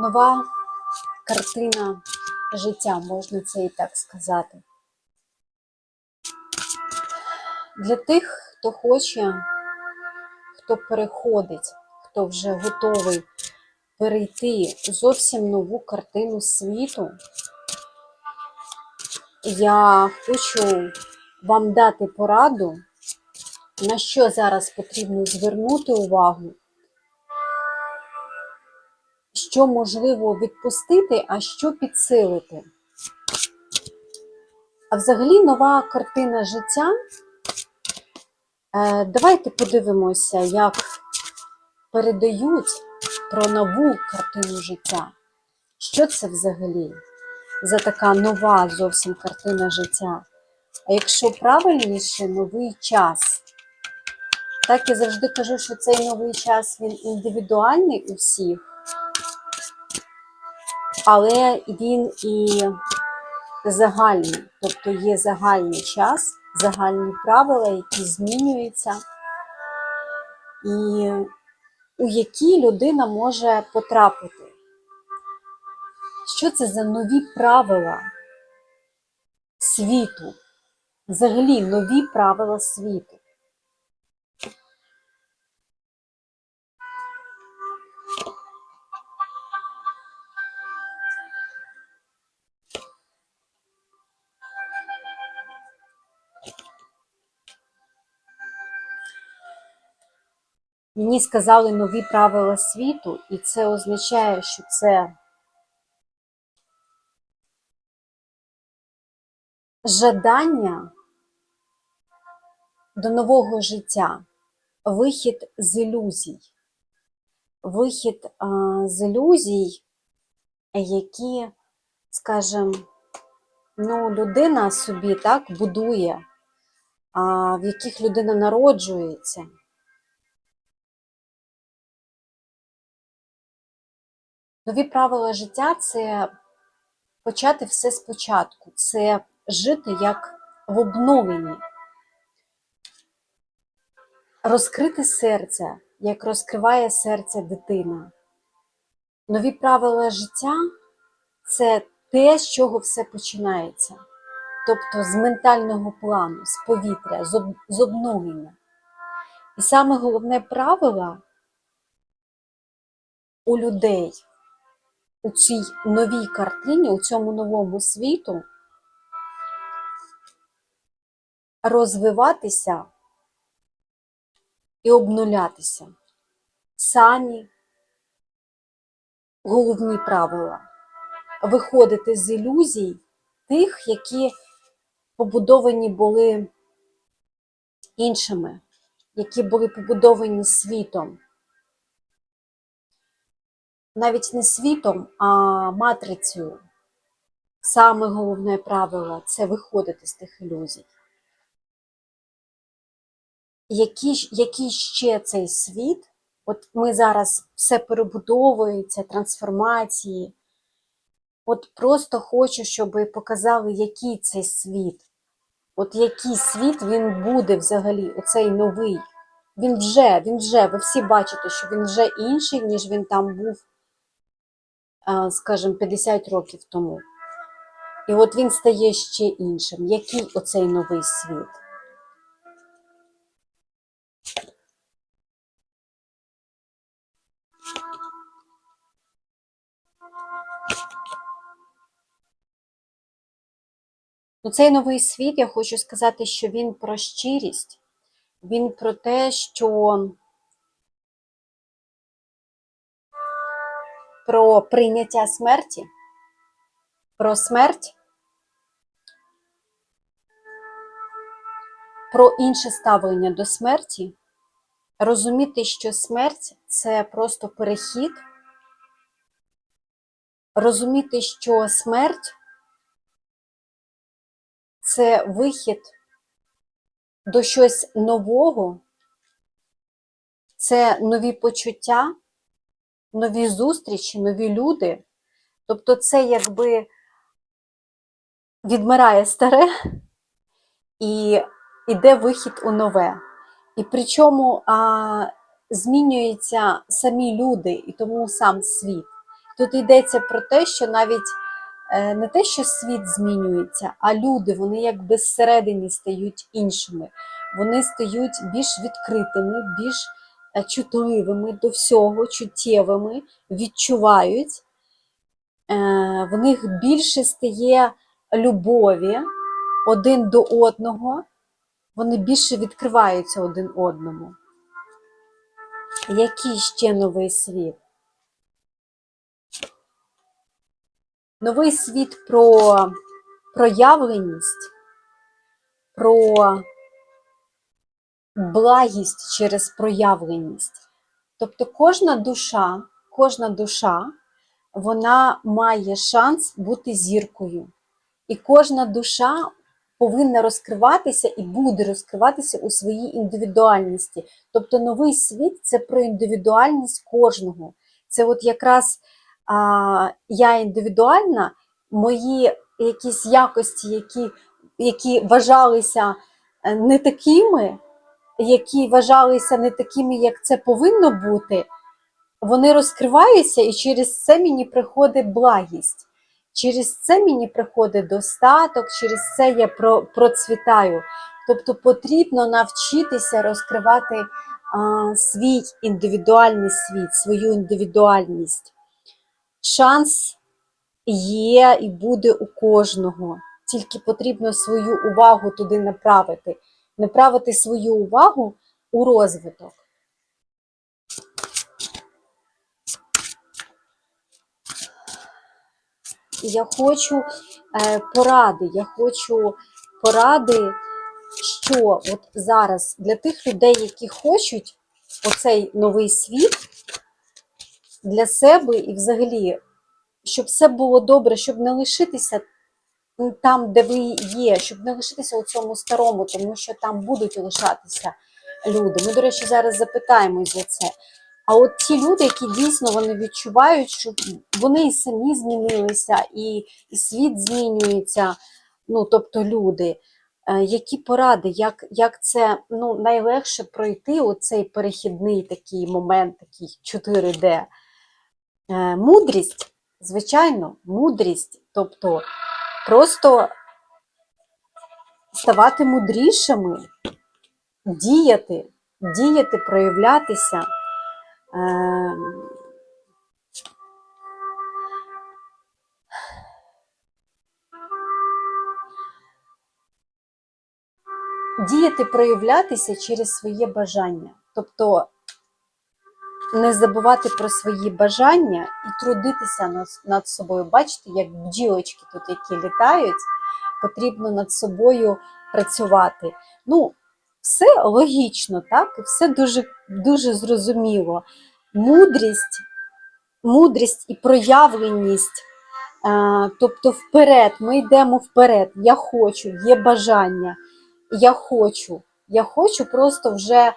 нова картина життя, можна це і так сказати. Для тих, хто хоче, хто переходить, хто вже готовий перейти зовсім нову картину світу, я хочу вам дати пораду, на що зараз потрібно звернути увагу, що можливо відпустити, а що підсилити. А взагалі нова картина життя. Е, Давайте подивимося, як передають про нову картину життя. Що це взагалі за така нова зовсім картина життя? А якщо правильніше, новий час. Так я завжди кажу, що цей новий час він індивідуальний у всіх, але він і загальний. Тобто є загальний час, загальні правила, які змінюються, і у які людина може потрапити. Що це за нові правила світу? Взагалі нові правила світу. Мені сказали нові правила світу, і це означає, що це жадання до нового життя, вихід з ілюзій, вихід з ілюзій, які, скажімо, ну, людина собі так будує, в яких людина народжується. Нові правила життя це почати все спочатку, це жити як в обновленні, розкрити серце, як розкриває серце дитина. Нові правила життя це те, з чого все починається. Тобто з ментального плану, з повітря, з об- з обновлення. І саме головне правило у людей у цій новій картині, у цьому новому світу розвиватися і обнулятися. Самі головні правила. Виходити з ілюзій тих, які побудовані були іншими, які були побудовані світом. Навіть не світом, а матрицею. Саме головне правило це виходити з тих ілюзій. Який, який ще цей світ? От ми зараз все перебудовується, трансформації. От просто хочу, щоб показали, який цей світ. От який світ він буде взагалі, оцей новий. Він вже, він вже, ви всі бачите, що він вже інший, ніж він там був, скажімо, 50 років тому. І от він стає ще іншим. Який оцей новий світ? Ну, цей новий світ, я хочу сказати, що він про щирість, він про те, що про прийняття смерті, про смерть, про інше ставлення до смерті, розуміти, що смерть це просто перехід, розуміти, що смерть це вихід до щось нового, це нові почуття, нові зустрічі, нові люди. Тобто, це якби відмирає старе і йде вихід у нове. І причому а, змінюються самі люди, і тому сам світ. Тут йдеться про те, що навіть е, не те, що світ змінюється, а люди, вони якби зсередині стають іншими. Вони стають більш відкритими, більш чутливими до всього, чуттєвими, відчувають. Е, В них більше стає любові один до одного, вони більше відкриваються один одному. Який ще новий світ? Новий світ про проявленість, про благість через проявленість. Тобто кожна душа, кожна душа, вона має шанс бути зіркою. І кожна душа повинна розкриватися і буде розкриватися у своїй індивідуальності. Тобто новий світ це про індивідуальність кожного. Це от якраз а, я індивідуальна, мої якісь якості, які, які вважалися е, не такими, які вважалися не такими, як це повинно бути, вони розкриваються, і через це мені приходить благість. Через це мені приходить достаток, через це я процвітаю. Тобто потрібно навчитися розкривати а, свій індивідуальний світ, свою індивідуальність. Шанс є і буде у кожного. Тільки потрібно свою увагу туди направити. Направити свою увагу у розвиток. Я хочу е, поради, я хочу поради, що от зараз для тих людей, які хочуть оцей новий світ для себе і взагалі, щоб все було добре, щоб не лишитися там, де ви є, щоб не лишитися у цьому старому, тому що там будуть лишатися люди. Ми, до речі, зараз запитаємось за це. А от ті люди, які дійсно вони відчувають, що вони і самі змінилися, і, і світ змінюється, ну тобто люди. Е, Які поради, як, як це ну, найлегше пройти оцей перехідний такий момент, такий 4D? Е, Мудрість, звичайно, мудрість, тобто просто ставати мудрішими, діяти, діяти, проявлятися. Ем, Діяти, проявлятися через своє бажання. Тобто не забувати про свої бажання і трудитися над, над собою. Бачите, як бджілочки тут, які літають, потрібно над собою працювати. Ну, все логічно, так? Все дуже, дуже зрозуміло. Мудрість, мудрість і проявленість. е, Тобто вперед, ми йдемо вперед. Я хочу, є бажання. Я хочу. Я хочу просто вже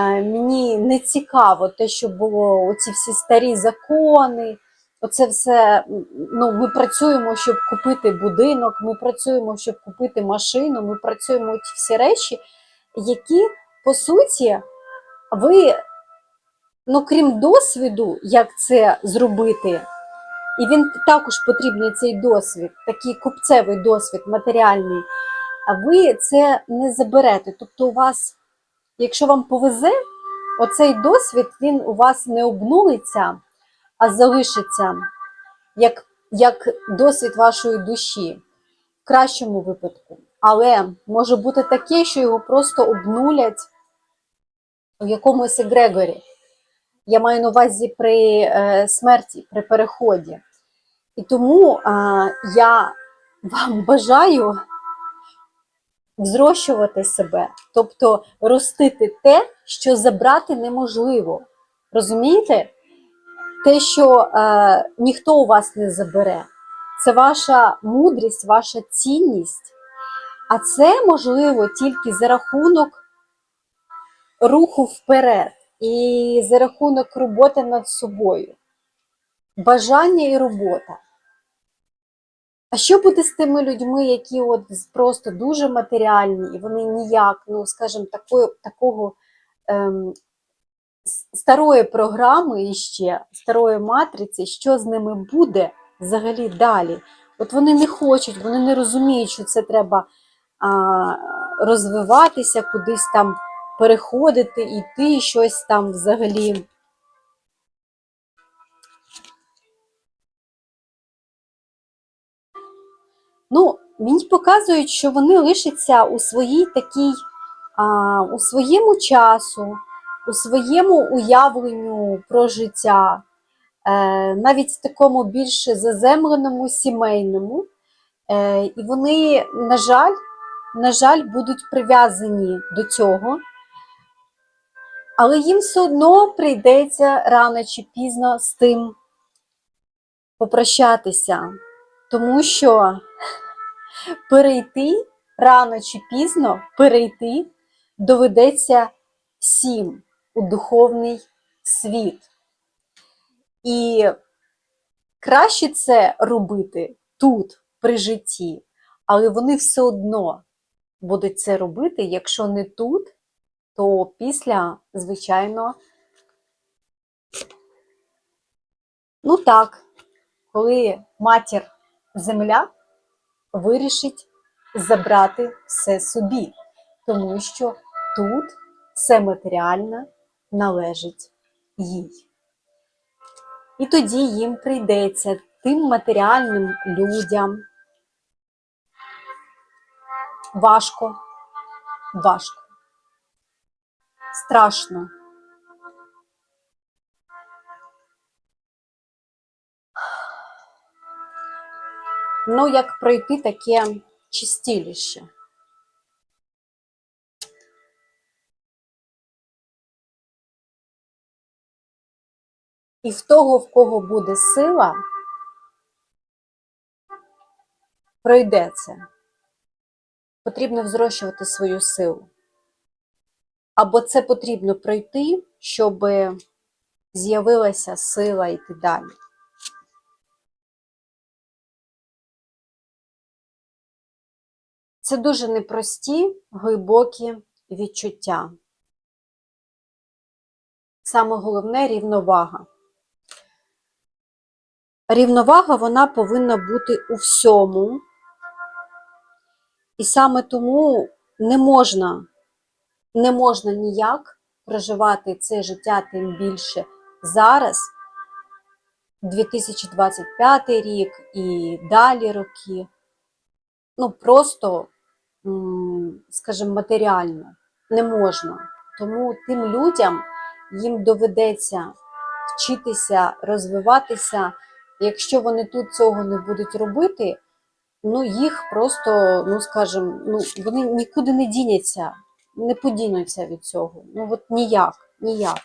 мені не цікаво те, що було оці всі старі закони. Оце все. Ну, ми працюємо, щоб купити будинок, ми працюємо, щоб купити машину, ми працюємо ці всі речі, які, по суті, ви, ну, крім досвіду, як це зробити, і він також потрібний цей досвід, такий купцевий досвід, матеріальний, а ви це не заберете. Тобто, у вас, якщо вам повезе, оцей досвід він у вас не обнулиться, а залишиться як, як досвід вашої душі в кращому випадку. Але може бути таке, що його просто обнулять у якомусь егрегорі. Я маю на увазі при е, смерті, при переході. І тому е, я вам бажаю взрощувати себе, тобто ростити те, що забрати неможливо. Розумієте? Те, що е, ніхто у вас не забере. Це ваша мудрість, ваша цінність. А це можливо тільки за рахунок руху вперед і за рахунок роботи над собою. Бажання і робота. А що буде з тими людьми, які от просто дуже матеріальні, і вони ніяк, ну скажімо, такої, такого ем, старої програми іще, старої матриці, що з ними буде взагалі далі. От вони не хочуть, вони не розуміють, що це треба а, розвиватися, кудись там переходити, йти, щось там взагалі. Ну, мені показують, що вони лишаться у своїй такій, а, у своєму часу, у своєму уявленню про життя, е, навіть такому більш заземленому, сімейному. Е, і вони, на жаль, на жаль, будуть прив'язані до цього. Але їм все одно прийдеться рано чи пізно з тим попрощатися, тому що перейти рано чи пізно перейти доведеться всім у духовний світ. І краще це робити тут, при житті, але вони все одно будуть це робити, якщо не тут, то після, звичайно, ну так, коли матір земля вирішить забрати все собі, тому що тут все матеріальне належить їй. І тоді їм прийдеться тим матеріальним людям важко, важко, страшно. Ну, як пройти таке чистіліще. І в того, в кого буде сила, пройде це. Потрібно взрощувати свою силу. Або це потрібно пройти, щоб з'явилася сила йти далі. Це дуже непрості, глибокі відчуття. Саме головне рівновага. Рівновага вона повинна бути у всьому. І саме тому не можна, не можна ніяк проживати це життя тим більше зараз, 2025 рік і далі роки. Ну, просто, скажімо, матеріально не можна. Тому тим людям їм доведеться вчитися, розвиватися. Якщо вони тут цього не будуть робити, ну їх просто, ну скажімо, ну вони нікуди не діняться, не подінуться від цього. Ну от ніяк, ніяк.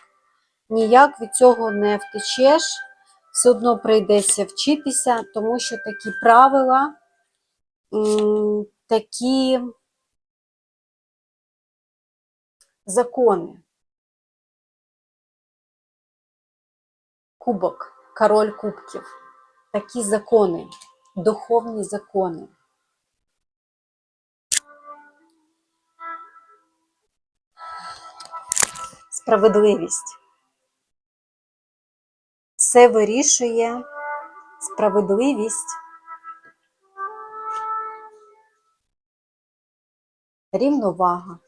Ніяк від цього не втечеш, все одно прийдеться вчитися, тому що такі правила, такі закони. Кубок, король кубків. Такі закони, духовні закони. Справедливість. Це вирішує справедливість. Рівновага.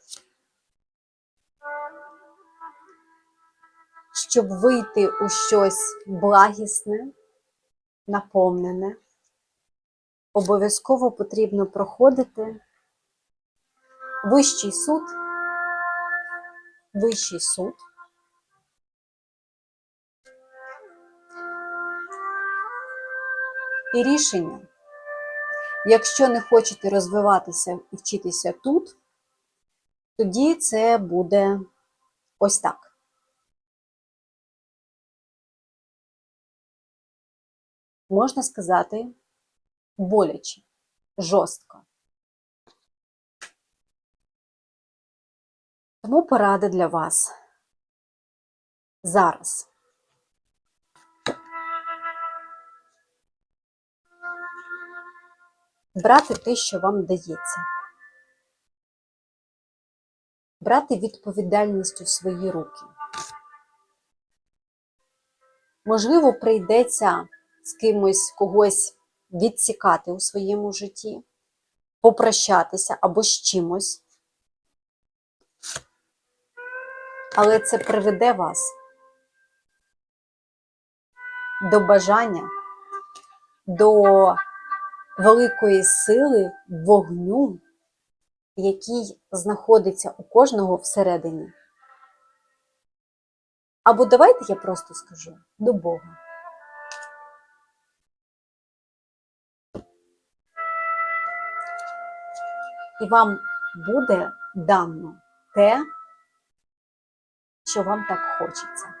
Щоб вийти у щось благісне, наповнене, обов'язково потрібно проходити вищий суд, вищий суд. І рішення. Якщо не хочете розвиватися і вчитися тут, тоді це буде ось так. Можна сказати, боляче, жорстко. Тому поради для вас зараз. Брати те, що вам дається. Брати відповідальність у свої руки. Можливо, прийдеться з кимось когось відсікати у своєму житті, попрощатися або з чимось. Але це приведе вас до бажання, до великої сили вогню, який знаходиться у кожного всередині. Або давайте я просто скажу до Бога. І вам буде дано те, що вам так хочеться.